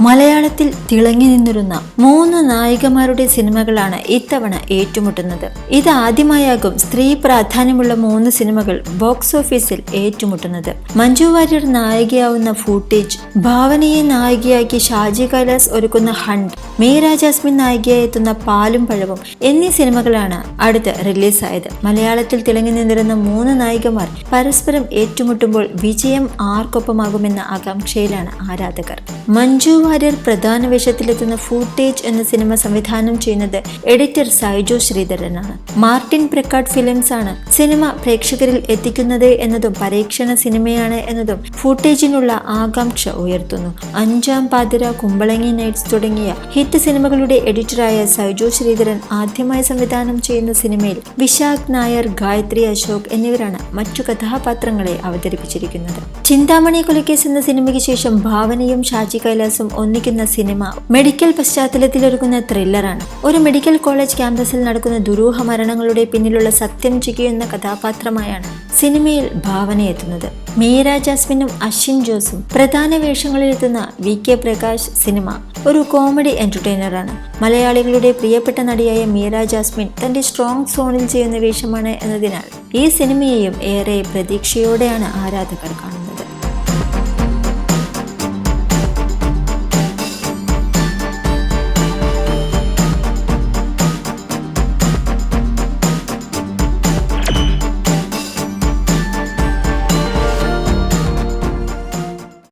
മലയാളത്തിൽ തിളങ്ങി നിന്നിരുന്ന മൂന്ന് നായികമാരുടെ സിനിമകളാണ് ഇത്തവണ ഏറ്റുമുട്ടുന്നത്. ഇത് ആദ്യമായാകും സ്ത്രീ പ്രാധാന്യമുള്ള മൂന്ന് സിനിമകൾ ബോക്സ് ഓഫീസിൽ ഏറ്റുമുട്ടുന്നത്. മഞ്ജു വാര്യർ നായികയാവുന്ന ഫൂട്ടേജ് ഭാവനയെ നായികയാക്കി ഷാജി കൈലാസ് ഒരുക്കുന്ന ഹണ്ട് മീര ജാസ്മിൻ നായികയായി എത്തുന്ന പാലും പഴവും എന്നീ സിനിമകളാണ് അടുത്ത് റിലീസായത്. മലയാളത്തിൽ തിളങ്ങി നിന്നിരുന്ന മൂന്ന് നായികമാർ പരസ്പരം ഏറ്റുമുട്ടുമ്പോൾ വിജയം ആർക്കൊപ്പമാകുമെന്ന ആകാംക്ഷയിലാണ് ആരാധകർ. മഞ്ജു വാര്യർ പ്രധാന വേഷത്തിലെത്തുന്ന ഫൂട്ടേജ് എന്ന സിനിമ സംവിധാനം ചെയ്യുന്നത് എഡിറ്റർ സായിജോ ശ്രീധരനാണ്. മാർട്ടിൻ പ്രക്കാട് ഫിലിംസ് ആണ് സിനിമ പ്രേക്ഷകരിൽ എത്തിക്കുന്നത് എന്നതും പരീക്ഷണ സിനിമയാണ് എന്നതും ഫൂട്ടേജിനുള്ള ആകാംക്ഷ ഉയർത്തുന്നു. അഞ്ചാം പാതിര കുമ്പളങ്ങി നൈറ്റ്സ് തുടങ്ങിയ ഹിറ്റ് സിനിമകളുടെ എഡിറ്ററായ സൈജു ശ്രീധരൻ ആദ്യമായി സംവിധാനം ചെയ്യുന്ന സിനിമയിൽ വിശാഖ് നായർ ഗായത്രി അശോക് എന്നിവരാണ് മറ്റു കഥാപാത്രങ്ങളെ അവതരിപ്പിച്ചിരിക്കുന്നത്. ചിന്താമണി കൊലക്കേസ് എന്ന സിനിമയ്ക്ക് ശേഷം ഭാവനയും ഷാജി കൈലാസും ഒന്നിക്കുന്ന സിനിമ മെഡിക്കൽ പശ്ചാത്തലത്തിൽ ഒരുക്കുന്ന ത്രില്ലറാണ്. ഒരു മെഡിക്കൽ കോളേജ് ക്യാമ്പസിൽ നടക്കുന്ന ദുരൂഹ മരണങ്ങളുടെ പിന്നിലുള്ള സത്യം ചെയ്യുന്ന കഥാപാത്രമായാണ് സിനിമയിൽ ഭാവന എത്തുന്നത്. മീര ജാസ്മിനും അശ്വിൻ ജോസും പ്രധാന വേഷങ്ങളിലെത്തുന്ന വി കെ പ്രകാശ് സിനിമ ഒരു കോമഡി എന്റർടൈനറാണ്. മലയാളികളുടെ പ്രിയപ്പെട്ട നടിയായ മീര ജാസ്മിൻ തന്റെ സ്ട്രോങ് സോണിൽ ചെയ്യുന്ന വേഷമാണ് എന്നതിനാൽ ഈ സിനിമയെയും ഏറെ പ്രതീക്ഷയോടെയാണ് ആരാധകർ കാണുന്നത്.